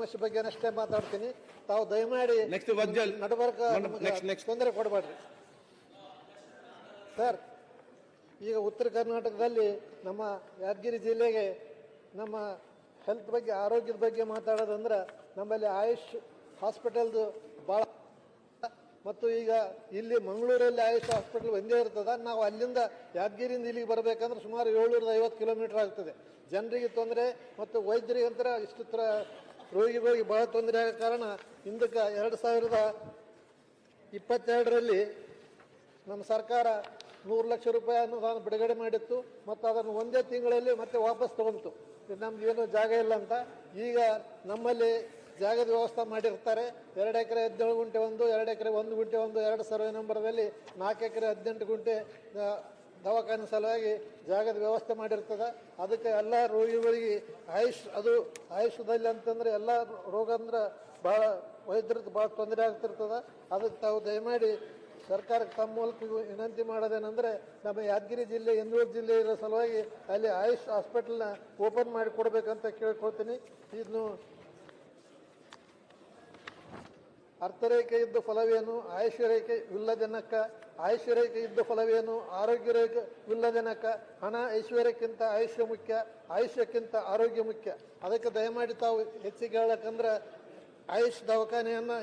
ಸಮಸ್ಯೆ ಬಗ್ಗೆ ಅಷ್ಟೇ ಮಾತಾಡ್ತೀನಿ ತಾವು ದಯಮಾಡಿ ನೆಕ್ಸ್ಟ್ ವಜ್ಜಲ್. ನಡಬರ್ಕ ನೆಕ್ಸ್ಟ್. ತೊಂದರೆ ಕೊಡಬೇಡ್ರಿ ಸರ್ ಈಗ ಉತ್ತರ ಕರ್ನಾಟಕದಲ್ಲಿ ನಮ್ಮ ಯಾದಗಿರಿ ಜಿಲ್ಲೆಗೆ ನಮ್ಮ ಹೆಲ್ತ್ ಬಗ್ಗೆ ಆರೋಗ್ಯದ ಬಗ್ಗೆ ಮಾತಾಡೋದಂದ್ರೆ ನಮ್ಮಲ್ಲಿ ಆಯುಷ್ ಹಾಸ್ಪಿಟಲ್ದು ಭಾಳ ಮತ್ತು ಈಗ ಇಲ್ಲಿ ಮಂಗಳೂರಲ್ಲಿ ಆಯುಷ್ ಹಾಸ್ಪಿಟಲ್ ಒಂದೇ ಇರ್ತದೆ ನಾವು ಅಲ್ಲಿಂದ ಯಾದಗಿರಿಯಿಂದ ಇಲ್ಲಿಗೆ ಬರಬೇಕಂದ್ರೆ ಸುಮಾರು ಏಳ್ನೂರದ ಐವತ್ತು ಕಿಲೋಮೀಟರ್ ಆಗ್ತದೆ ಜನರಿಗೆ ತೊಂದರೆ ಮತ್ತು ವೈದ್ಯರಿಗಂತರ ಇಷ್ಟು ತರ ರೋಗಿಗಳಿಗೆ ಬಹಳ ತೊಂದರೆ ಆಗೋ ಕಾರಣ ಹಿಂದಕ್ಕೆ ಎರಡು ಸಾವಿರದ ಇಪ್ಪತ್ತೆರಡರಲ್ಲಿ ನಮ್ಮ ಸರ್ಕಾರ ನೂರು ಲಕ್ಷ ರೂಪಾಯಿ ಅನುದಾನ ಬಿಡುಗಡೆ ಮಾಡಿತ್ತು ಮತ್ತು ಅದನ್ನು ಒಂದೇ ತಿಂಗಳಲ್ಲಿ ಮತ್ತೆ ವಾಪಸ್ ತಗೊಂತು ನಮ್ದು ಏನು ಜಾಗ ಇಲ್ಲ ಅಂತ. ಈಗ ನಮ್ಮಲ್ಲಿ ಜಾಗದ ವ್ಯವಸ್ಥೆ ಮಾಡಿರ್ತಾರೆ. ಎರಡು ಎಕರೆ ಹದಿನೇಳು ಗುಂಟೆ ಒಂದು, ಎರಡು ಎಕರೆ ಒಂದು ಗುಂಟೆ ಒಂದು, ಎರಡು ಸರ್ವೆ ನಂಬರ್ದಲ್ಲಿ ನಾಲ್ಕು ಎಕರೆ ಹದಿನೆಂಟು ಗುಂಟೆ ದವಾಖಾನೆ ಸಲುವಾಗಿ ಜಾಗದ ವ್ಯವಸ್ಥೆ ಮಾಡಿರ್ತದೆ. ಅದಕ್ಕೆ ಎಲ್ಲ ರೋಗಿಗಳಿಗೆ ಆಯುಷ್, ಅದು ಆಯುಷದಲ್ಲಿ ಅಂತಂದ್ರೆ ಎಲ್ಲ ರೋಗ ಅಂದ್ರೆ ಭಾಳ ವೈದ್ಯರದ್ದು ಭಾಳ ತೊಂದರೆ ಆಗ್ತಿರ್ತದೆ. ಅದಕ್ಕೆ ತಾವು ದಯಮಾಡಿ ಸರ್ಕಾರಕ್ಕೆ ತಮ್ಮ ಮೂಲಕ ವಿನಂತಿ ಮಾಡೋದೇನೆಂದ್ರೆ ನಮ್ಮ ಯಾದಗಿರಿ ಜಿಲ್ಲೆ ಇಂದೂರ್ ಜಿಲ್ಲೆ ಇರೋ ಸಲುವಾಗಿ ಅಲ್ಲಿ ಆಯುಷ್ ಹಾಸ್ಪಿಟಲ್ನ ಓಪನ್ ಮಾಡಿ ಕೊಡಬೇಕಂತ ಕೇಳ್ಕೊಳ್ತೀನಿ. ಇನ್ನು ಅರ್ಥರೇಖೆ ಇದ್ದ ಫಲವೇನು? ಆಯುಷ್ಯ ರೇಖೆ ಜನಕ ಆಯುಷ್ಯ ರೇಖೆ ಇದ್ದ ಫಲವೇನು? ಆರೋಗ್ಯ ರೇಖೆ ಜನಕ ಹಣ ಐಶ್ವರ್ಯಕ್ಕಿಂತ ಆಯುಷ್ಯ ಮುಖ್ಯ ಆಯುಷ್ಯಕ್ಕಿಂತ ಆರೋಗ್ಯ ಮುಖ್ಯ. ಅದಕ್ಕೆ ದಯಮಾಡಿ ತಾವು ಹೆಚ್ಚಿಗೆ ಹೇಳಕ್ಕಂದ್ರೆ ಆಯುಷ್ ದವಾಖಾನೆಯನ್ನು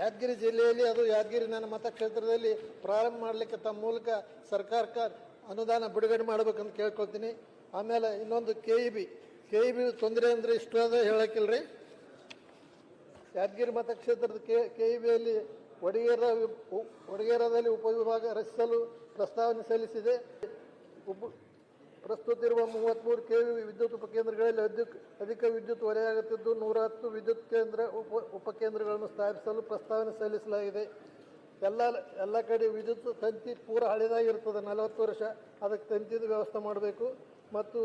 ಯಾದಗಿರಿ ಜಿಲ್ಲೆಯಲ್ಲಿ, ಅದು ಯಾದಗಿರಿ ನನ್ನ ಮತಕ್ಷೇತ್ರದಲ್ಲಿ ಪ್ರಾರಂಭ ಮಾಡಲಿಕ್ಕೆ ತಮ್ಮ ಮೂಲಕ ಸರ್ಕಾರಕ್ಕೆ ಅನುದಾನ ಬಿಡುಗಡೆ ಮಾಡಬೇಕಂತ ಕೇಳ್ಕೊಳ್ತೀನಿ. ಆಮೇಲೆ ಇನ್ನೊಂದು K E B K E B ತೊಂದರೆ ಅಂದರೆ ಇಷ್ಟು ಅದ ಹೇಳಕ್ಕಿಲ್ರಿ? ಯಾದಗಿರಿ ಮತಕ್ಷೇತ್ರದ ಕೆ ಕೆ ಇ ಬಿಯಲ್ಲಿ ಒಡಗೇರ ಒಡಗೇರದಲ್ಲಿ ಉಪವಿಭಾಗ ರಚಿಸಲು ಪ್ರಸ್ತಾವನೆ ಸಲ್ಲಿಸಿದೆ. ಉಪ ಪ್ರಸ್ತುತ ಇರುವ ಮೂವತ್ಮೂರು ಕೆ ವಿ ವಿದ್ಯುತ್ ಉಪಕೇಂದ್ರಗಳಲ್ಲಿ ಅಧಿಕ ಅಧಿಕ ವಿದ್ಯುತ್ ಹೊರೆಯಾಗುತ್ತಿದ್ದು ನೂರ ಹತ್ತು ವಿದ್ಯುತ್ ಕೇಂದ್ರ ಉಪ, ಉಪಕೇಂದ್ರಗಳನ್ನು ಸ್ಥಾಪಿಸಲು ಪ್ರಸ್ತಾವನೆ ಸಲ್ಲಿಸಲಾಗಿದೆ. ಎಲ್ಲ ಎಲ್ಲ ಕಡೆ ವಿದ್ಯುತ್ ತಂತಿ ಪೂರ ಹಳೆದಾಗಿರ್ತದೆ ನಲವತ್ತು ವರ್ಷ ಅದಕ್ಕೆ ತಂತಿದ ವ್ಯವಸ್ಥೆ ಮಾಡಬೇಕು. ಮತ್ತು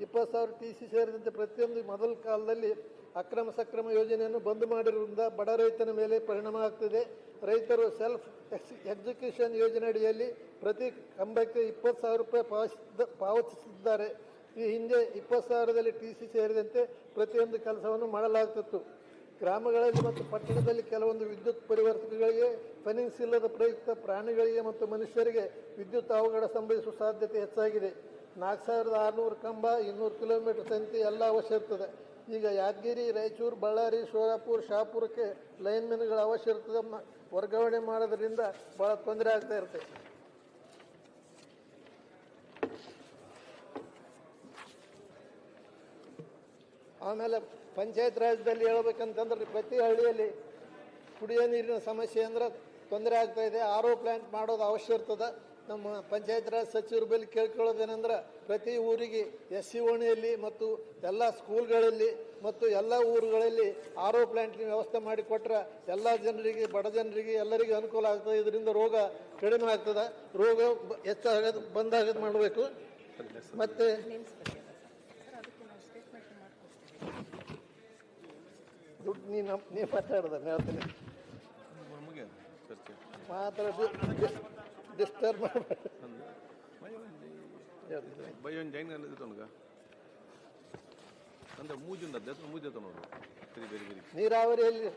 ಇಪ್ಪತ್ತು ಸಾವಿರ ಟಿ ಸಿ ಸೇರಿದಂತೆ ಪ್ರತಿಯೊಂದು ಮೊದಲ ಕಾಲದಲ್ಲಿ ಅಕ್ರಮ ಸಕ್ರಮ ಯೋಜನೆಯನ್ನು ಬಂದ್ ಮಾಡಿರುವುದರಿಂದ ಬಡ ರೈತನ ಮೇಲೆ ಪರಿಣಾಮ ಆಗ್ತಿದೆ. ರೈತರು ಸೆಲ್ಫ್ ಎಕ್ಸಿಕ್ಯೂಷನ್ ಯೋಜನೆ ಅಡಿಯಲ್ಲಿ ಪ್ರತಿ ಕಂಬಕ್ಕೆ ಇಪ್ಪತ್ತು ಸಾವಿರ ರೂಪಾಯಿ ಪಾವತಿಸಿದ ಪಾವತಿಸಿದ್ದಾರೆ. ಈ ಹಿಂದೆ ಇಪ್ಪತ್ತು ಸಾವಿರದಲ್ಲಿ ಟಿ ಸಿ ಸೇರಿದಂತೆ ಪ್ರತಿಯೊಂದು ಕೆಲಸವನ್ನು ಮಾಡಲಾಗ್ತಿತ್ತು. ಗ್ರಾಮಗಳಲ್ಲಿ ಮತ್ತು ಪಟ್ಟಣದಲ್ಲಿ ಕೆಲವೊಂದು ವಿದ್ಯುತ್ ಪರಿವರ್ತಕಗಳಿಗೆ ಫೈನಾನ್ಸ್ ಇಲ್ಲದ ಪ್ರಯುಕ್ತ ಪ್ರಾಣಿಗಳಿಗೆ ಮತ್ತು ಮನುಷ್ಯರಿಗೆ ವಿದ್ಯುತ್ ಅವಘಡ ಸಂಭವಿಸುವ ಸಾಧ್ಯತೆ ಹೆಚ್ಚಾಗಿದೆ. ನಾಲ್ಕು ಸಾವಿರದ ಆರುನೂರು ಕಂಬ ಇನ್ನೂರು ಕಿಲೋಮೀಟರ್ ತಂತಿ ಎಲ್ಲ ಅವಶ್ಯ ಇರ್ತದೆ. ಈಗ ಯಾದಗಿರಿ, ರಾಯಚೂರು, ಬಳ್ಳಾರಿ ಶೋರಾಪುರ ಶಾಪುರಕ್ಕೆ ಲೈನ್ಮೆನ್ಗಳ ಅವಶ್ಯ ಇರ್ತದೆ ವರ್ಗಾವಣೆ ಮಾಡೋದ್ರಿಂದ ಭಾಳ ತೊಂದರೆ ಆಗ್ತಾ ಇರುತ್ತೆ. ಆಮೇಲೆ ಪಂಚಾಯತ್ ರಾಜ್ಯದಲ್ಲಿ ಹೇಳ್ಬೇಕಂತಂದ್ರೆ ಪ್ರತಿ ಹಳ್ಳಿಯಲ್ಲಿ ಕುಡಿಯೋ ನೀರಿನ ಸಮಸ್ಯೆ ಅಂದ್ರೆ ತೊಂದರೆ ಆಗ್ತಾ ಇದೆ. ಆರ್ ಒ ಪ್ಲಾಂಟ್ ಮಾಡೋದು ಅವಶ್ಯ ಇರ್ತದೆ. ನಮ್ಮ ಪಂಚಾಯತ್ ರಾಜ್ ಸಚಿವರ ಬಳಿ ಕೇಳ್ಕೊಳ್ಳೋದೇನೆಂದ್ರೆ ಪ್ರತಿ ಊರಿಗೆ ಎಸ್ ಸಿ ಓಣಿಯಲ್ಲಿ ಮತ್ತು ಎಲ್ಲ ಸ್ಕೂಲ್ಗಳಲ್ಲಿ ಮತ್ತು ಎಲ್ಲ ಊರುಗಳಲ್ಲಿ ಆರೋ ಪ್ಲಾಂಟ್ನ ವ್ಯವಸ್ಥೆ ಮಾಡಿಕೊಟ್ರೆ ಎಲ್ಲ ಜನರಿಗೆ ಬಡ ಜನರಿಗೆ ಎಲ್ಲರಿಗೂ ಅನುಕೂಲ ಆಗ್ತದೆ. ಇದರಿಂದ ರೋಗ ಕಡಿಮೆ ಆಗ್ತದೆ. ರೋಗ ಹೆಚ್ಚಾಗೋದು ಬಂದಾಗದು ಮಾಡಬೇಕು. ಮತ್ತು ದುಡ್ಡು ನೀ ನಮ್ ನೀ ಮಾತಾಡ್ದೆ ಹೇಳ್ತೀನಿ. ಮಾತ್ರ ಡಿಸ್ಟರ್ಬ್ ಮಾಡಬೇಡ ಬೈ ಒಂದು ಜೈನ್ ಅಲ್ಲಿ ಇರ್ತವನಗ ಅಂದ್ರೆ ಮೂಜಿಂದ ದೇಶ ಮೂಜಿ ನೋಡು ಸರಿ ಬೇರೆ ಬೇರೆ. ನೀರಾವರಿಯಲ್ಲಿ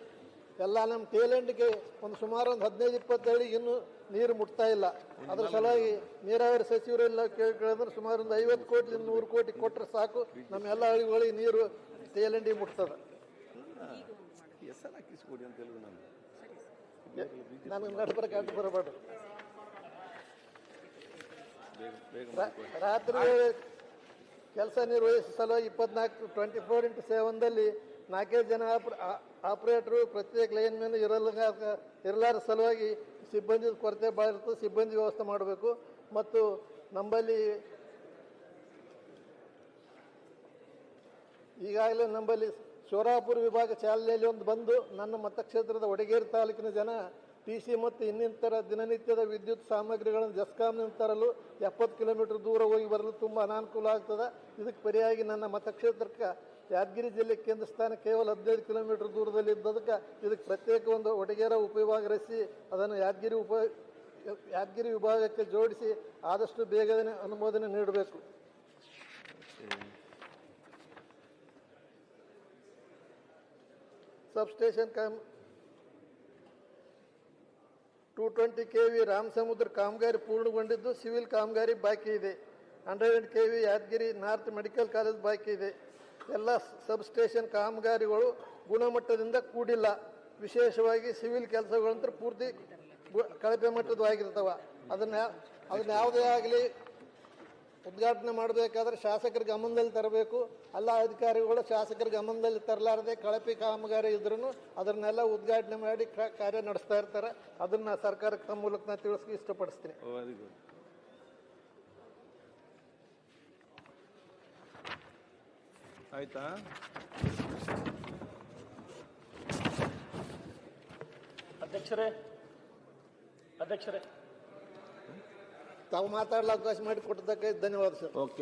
ಎಲ್ಲ ನಮ್ಮ ಟೇಲೆಂಟ್ಗೆ ಒಂದು ಸುಮಾರು ಒಂದು ಹದಿನೈದು ಇಪ್ಪತ್ತು ಇನ್ನು ಇನ್ನೂ ನೀರು ಮುಟ್ತಾ ಇಲ್ಲ. ಅದ್ರ ಸಲುವಾಗಿ ನೀರಾವರಿ ಸಚಿವರೆಲ್ಲ ಕೇಳಿದ್ರೆ ಸುಮಾರು ಒಂದು ಐವತ್ತು ಕೋಟಿ ನೂರು ಕೋಟಿ ಕೊಟ್ಟರೆ ಸಾಕು. ನಮ್ಮ ಎಲ್ಲ ಹಳ್ಳಿಗಳಿಗೆ ನೀರು ಟೇಲೆಂಟಿಗೆ ಮುಟ್ತದೆ. ಹೆಸರು ಹಾಕಿಸ್ಕೊಡಿ ಅಂತ ಹೇಳಿದ್ರು ನಾನು ನನಗೆ ನಡ್ಬರಕ್ಕೆ ಅಡ್ಡ ರಾತ್ರಿ ಕೆಲಸ ನಿರ್ವಹಿಸುವ ಸಲುವಾಗಿ ಇಪ್ಪತ್ನಾಲ್ಕು ಟ್ವೆಂಟಿ ಫೋರ್ ಇಂಟು ಸೆವೆನ್ದಲ್ಲಿ ನಾಲ್ಕೈದು ಜನ ಆಪರೇಟ್ರು ಪ್ರತ್ಯೇಕ ಲೈನ್ ಮೇಲೆ ಇರಲ್ಲ ಇರಲಾರ ಸಲುವಾಗಿ ಸಿಬ್ಬಂದಿ ಕೊರತೆ ಭಾಳ ಇರ್ತದೆ ಸಿಬ್ಬಂದಿ ವ್ಯವಸ್ಥೆ ಮಾಡಬೇಕು. ಮತ್ತು ನಂಬಲ್ಲಿ ಈಗಾಗಲೇ ನಂಬಲ್ಲಿ ಶೋರಾಪುರ ವಿಭಾಗ ಚಾಲನೆಯಲ್ಲಿ ಒಂದು ಬಂದು ನನ್ನ ಮತಕ್ಷೇತ್ರದ ಒಡಗೇರಿ ತಾಲೂಕಿನ ಜನ ಟಿ ಸಿ ಮತ್ತು ಇನ್ನಿತರ ದಿನನಿತ್ಯದ ವಿದ್ಯುತ್ ಸಾಮಗ್ರಿಗಳನ್ನು ಜಸ್ಕಾಮ್ನಿಂದ ತರಲು ಎಪ್ಪತ್ತು ಕಿಲೋಮೀಟರ್ ದೂರ ಹೋಗಿ ಬರಲು ತುಂಬ ಅನಾನುಕೂಲ ಆಗ್ತದೆ. ಇದಕ್ಕೆ ಪರಿಯಾಗಿ ನನ್ನ ಮತಕ್ಷೇತ್ರಕ್ಕೆ ಯಾದಗಿರಿ ಜಿಲ್ಲೆ ಕೇಂದ್ರ ಸ್ಥಾನ ಕೇವಲ ಹದಿನೈದು ಕಿಲೋಮೀಟರ್ ದೂರದಲ್ಲಿ ಇದ್ದದಕ್ಕೆ ಇದಕ್ಕೆ ಪ್ರತ್ಯೇಕ ಒಂದು ಒಡಗೇರ ಉಪವಿಭಾಗ ರಚಿಸಿ, ಅದನ್ನು ಯಾದಗಿರಿ ಉಪ, ಯಾದಗಿರಿ ವಿಭಾಗಕ್ಕೆ ಜೋಡಿಸಿ ಆದಷ್ಟು ಬೇಗನೆ ಅನುಮೋದನೆ ನೀಡಬೇಕು. Substation cum two twenty K V Ramasamudra ಕಾಮಗಾರಿ ಪೂರ್ಣಗೊಂಡಿದ್ದು ಸಿವಿಲ್ ಕಾಮಗಾರಿ ಬಾಕಿ ಇದೆ hundred K V Yadagiri north medical college ಬಾಕಿ ಇದೆ ಎಲ್ಲ ಸಬ್ಸ್ಟೇಷನ್ ಕಾಮಗಾರಿಗಳು ಗುಣಮಟ್ಟದಿಂದ ಕೂಡಿಲ್ಲ ವಿಶೇಷವಾಗಿ ಸಿವಿಲ್ ಕೆಲಸಗಳಂತೂ ಪೂರ್ತಿ ಕಳಪೆ ಮಟ್ಟದ್ದು ಆಗಿರ್ತವೆ ಅದನ್ನು ಅದನ್ನ ಯಾವುದೇ ಆಗಲಿ ಉದ್ಘಾಟನೆ ಮಾಡಬೇಕಾದ್ರೆ ಶಾಸಕರ ಗಮನದಲ್ಲಿ ತರಬೇಕು. ಎಲ್ಲ ಅಧಿಕಾರಿಗಳು ಶಾಸಕರ ಗಮನದಲ್ಲಿ ತರಲಾರದೆ ಕಳಪೆ ಕಾಮಗಾರಿ ಇದ್ರೂ ಅದನ್ನೆಲ್ಲ ಉದ್ಘಾಟನೆ ಮಾಡಿ ಕ- ಕಾರ್ಯ ನಡೆಸ್ತಾ ಇರ್ತಾರೆ. ಅದನ್ನ ಸರ್ಕಾರಕ್ಕೆ ತಮ್ಮ ಮೂಲಕ ನಾನು ತಿಳಿಸ್ಲಿಕ್ಕೆ ಇಷ್ಟಪಡಿಸ್ತೀನಿ. ಆಯ್ತಾ? ಅಧ್ಯಕ್ಷರೇ ಅಧ್ಯಕ್ಷರೇ. ತಾವು ಮಾತಾಡಲು ಅವಕಾಶ ಮಾಡಿ ಕೊಟ್ಟದಕ್ಕೆ ಧನ್ಯವಾದ ಸರ್. ಓಕೆ